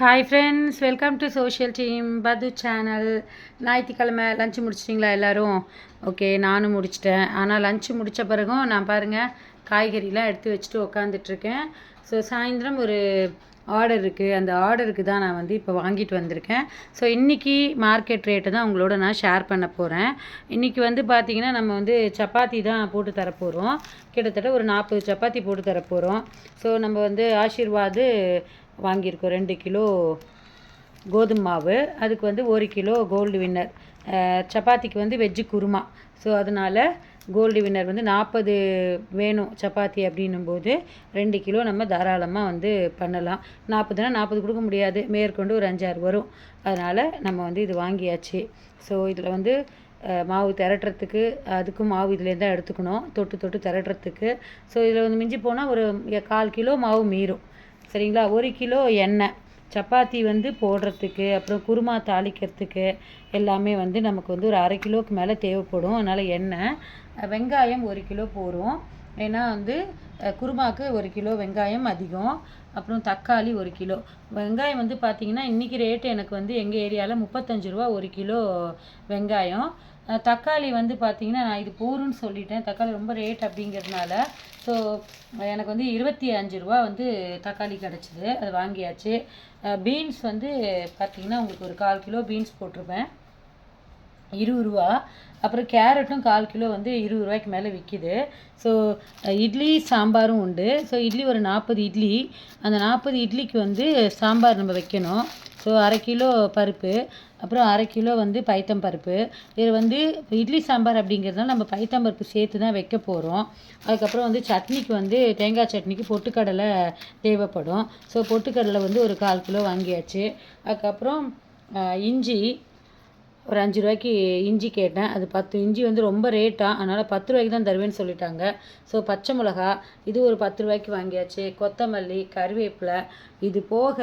Hi friends welcome to social team பது channel ஞாயிற்றுக்கிழமை lunch முடிச்சிட்டிங்களா எல்லோரும்? ஓகே நானும் முடிச்சிட்டேன். ஆனால் லஞ்சு முடித்த பிறகும் நான் பாருங்கள் காய்கறிலாம் எடுத்து வச்சுட்டு உக்காந்துட்ருக்கேன். ஸோ சாயந்தரம் ஒரு ஆர்டர் இருக்குது அந்த ஆர்டருக்கு தான் நான் வந்து இப்போ வாங்கிட்டு வந்திருக்கேன். ஸோ இன்றைக்கி மார்க்கெட் ரேட்டை தான் உங்களோட நான் ஷேர் பண்ண போகிறேன் இன்றைக்கி வந்து பார்த்திங்கன்னா நம்ம வந்து சப்பாத்தி தான் போட்டு தரப்போகிறோம் கிட்டத்தட்ட ஒரு நாற்பது சப்பாத்தி போட்டு தரப்போகிறோம் ஸோ நம்ம வந்து ஆசீர்வாது வாங்கியிருக்கோம். ரெண்டு கிலோ கோதுமை மாவு அதுக்கு வந்து ஒரு கிலோ கோல்டு வின்னர் சப்பாத்திக்கு வந்து வெஜ்ஜு குருமா. ஸோ அதனால் கோல்டு வின்னர் வந்து நாற்பது வேணும் சப்பாத்தி அப்படின்னும்போது ரெண்டு கிலோ நம்ம தாராளமாக வந்து பண்ணலாம். நாற்பதுனா நாற்பது கொடுக்க முடியாது. மேற்கொண்டு ஒரு அஞ்சாறு வரும். அதனால் நம்ம வந்து இது வாங்கியாச்சு. ஸோ இதில் வந்து மாவு திரட்டுறதுக்கு அதுக்கும் மாவு இதுலேருந்து தான் எடுத்துக்கணும். தொட்டு தொட்டு திரட்டுறதுக்கு. ஸோ இதில் வந்து மிஞ்சி போனால் ஒரு கால் கிலோ மாவு மீறும். சரிங்களா? ஒரு கிலோ எண்ணெய். சப்பாத்தி வந்து போடுறதுக்கு அப்புறம் குருமா தாளிக்கிறதுக்கு எல்லாமே வந்து நமக்கு வந்து ஒரு அரை கிலோவுக்கு மேலே தேவைப்படும். அதனால் எண்ணெய் வெங்காயம் ஒரு கிலோ போடுவோம் ஏன்னா வந்து குருமாவுக்கு ஒரு கிலோ வெங்காயம் அதிகம். அப்புறம் தக்காளி ஒரு கிலோ. வெங்காயம் வந்து பார்த்திங்கன்னா இன்றைக்கி ரேட்டு எனக்கு வந்து எங்கள் ஏரியாவில் முப்பத்தஞ்சு ரூபா ஒரு கிலோ வெங்காயம். தக்காளி வந்து பார்த்திங்கன்னா நான் இது போருன்னு சொல்லிட்டேன். தக்காளி ரொம்ப ரேட் அப்படிங்கிறதுனால. ஸோ எனக்கு வந்து இருபத்தி அஞ்சு ரூபா வந்து தக்காளி கிடச்சிது. அது வாங்கியாச்சு. பீன்ஸ் வந்து பார்த்திங்கன்னா உங்களுக்கு ஒரு கால் கிலோ பீன்ஸ் போட்டிருப்பேன். இருபது ரூபா. அப்புறம் கேரட்டும் கால் கிலோ வந்து இருபது ரூபாய்க்கு மேலே விற்கிது ஸோ இட்லி சாம்பாரும் உண்டு. ஸோ இட்லி ஒரு நாற்பது இட்லி. அந்த நாற்பது இட்லிக்கு வந்து சாம்பார் நம்ம வைக்கணும். ஸோ அரை கிலோ பருப்பு அப்புறம் அரை கிலோ வந்து பைத்தம் பருப்பு. இது வந்து இட்லி சாம்பார் அப்படிங்கிறதுனால நம்ம பைத்தம் பருப்பு சேர்த்து தான் வைக்க போகிறோம் அதுக்கப்புறம் வந்து சட்னிக்கு வந்து தேங்காய் சட்னிக்கு பொட்டுக்கடலை தேவைப்படும். ஸோ பொட்டுக்கடலை வந்து ஒரு கால் கிலோ வாங்கியாச்சு. அதுக்கப்புறம் இஞ்சி ஒரு அஞ்சு ரூபாய்க்கு இஞ்சி கேட்டேன். அது பத்து இஞ்சி வந்து ரொம்ப ரேட்டாக அதனால் பத்து ரூபாய்க்கு தான் தருவேன்னு சொல்லிட்டாங்க. ஸோ பச்சை மிளகா இது ஒரு பத்து ரூபாய்க்கு வாங்கியாச்சு. கொத்தமல்லி கருவேப்பிலை. இது போக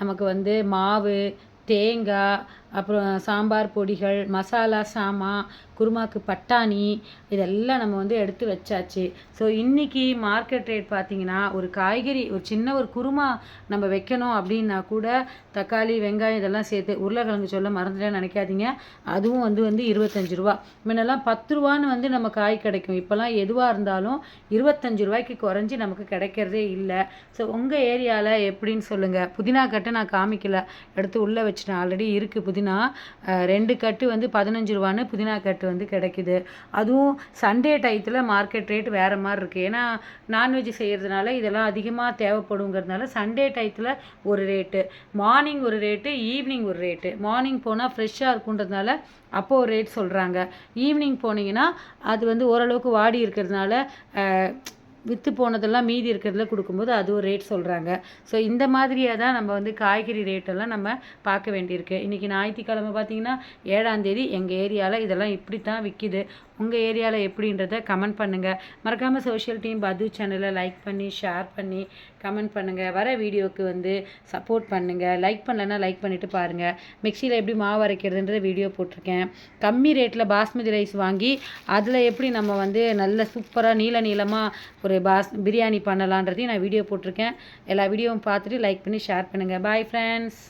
நமக்கு வந்து மாவு தேங்காய் அப்புறம் சாம்பார் பொடிகள் மசாலா சாமான் குருமாக்கு பட்டாணி இதெல்லாம் நம்ம வந்து எடுத்து வச்சாச்சு. ஸோ இன்றைக்கி மார்க்கெட் ரேட் பார்த்திங்கன்னா ஒரு காய்கறி ஒரு சின்ன ஒரு குருமா நம்ம வைக்கணும் அப்படின்னா கூட தக்காளி வெங்காயம் இதெல்லாம் சேர்த்து உருளைக்கிழங்கு சொல்ல மறந்துட்டேன்னு நினைக்காதீங்க. அதுவும் வந்து வந்து இருபத்தஞ்சி ரூபா. முன்னெல்லாம் பத்து ரூபான்னு வந்து நம்ம காய் கிடைக்கும். இப்போல்லாம் எதுவாக இருந்தாலும் இருபத்தஞ்சி ரூபாய்க்கு குறைஞ்சி நமக்கு கிடைக்கிறதே இல்லை. ஸோ உங்கள் ஏரியாவில் எப்படின்னு சொல்லுங்கள் புதினா கட்டை நான் காமிக்கல. எடுத்து உள்ளே வச்சுட்டேன். ஆல்ரெடி இருக்குது புதினா ரெண்டு கட்டு வந்து பதினஞ்சு ரூபான்னு புதினா கட்டு வந்து கிடைக்குது. அதுவும் சண்டே டயத்தில் மார்க்கெட் ரேட் வேறு மாதிரி இருக்குது ஏன்னா நான்வெஜ் செய்கிறதுனால இதெல்லாம் அதிகமாக தேவைப்படுங்கிறதுனால சண்டே டயத்தில் ஒரு ரேட்டு. மார்னிங் ஒரு ரேட்டு ஈவினிங் ஒரு ரேட்டு. மார்னிங் போனால் ஃப்ரெஷ்ஷாக இருக்குன்றதுனால அப்போது ஒரு ரேட் சொல்கிறாங்க ஈவினிங் போனீங்கன்னா அது வந்து ஓரளவுக்கு வாடி இருக்கிறதுனால விற்று போனதெல்லாம் மீதி இருக்கிறதுல கொடுக்கும்போது அது ஒரு ரேட் சொல்கிறாங்க ஸோ இந்த மாதிரியாக தான் நம்ம வந்து காய்கறி ரேட்டெல்லாம் நம்ம பார்க்க வேண்டியிருக்கு. இன்றைக்கி ஞாயிற்றுக்கிழமை பார்த்தீங்கன்னா ஏழாந்தேதி எங்கள் ஏரியாவில் இதெல்லாம் இப்படி தான் விற்கிது உங்கள் ஏரியாவில் எப்படின்றத கமெண்ட் பண்ணுங்கள் மறக்காமல் சோஷியல் டீம் பது சேனலை லைக் பண்ணி ஷேர் பண்ணி கமெண்ட் பண்ணுங்கள் வர வீடியோவுக்கு வந்து சப்போர்ட் பண்ணுங்கள் லைக் பண்ணலன்னா லைக் பண்ணிவிட்டு பாருங்கள் மிக்சியில் எப்படி மாவு அரைக்கிறதுன்றத வீடியோ போட்டிருக்கேன். கம்மி ரேட்டில் பாஸ்மதி ரைஸ் வாங்கி அதில் எப்படி நம்ம வந்து நல்ல சூப்பராக நீள நீளமாக ஒரு ஒரு பாஸ் பிரியாணி பண்ணலான்றதையும் நான் வீடியோ போட்டிருக்கேன். எல்லா வீடியோவும் பார்த்துட்டு லைக் பண்ணி ஷேர் பண்ணுங்கள் பாய் ஃப்ரெண்ட்ஸ்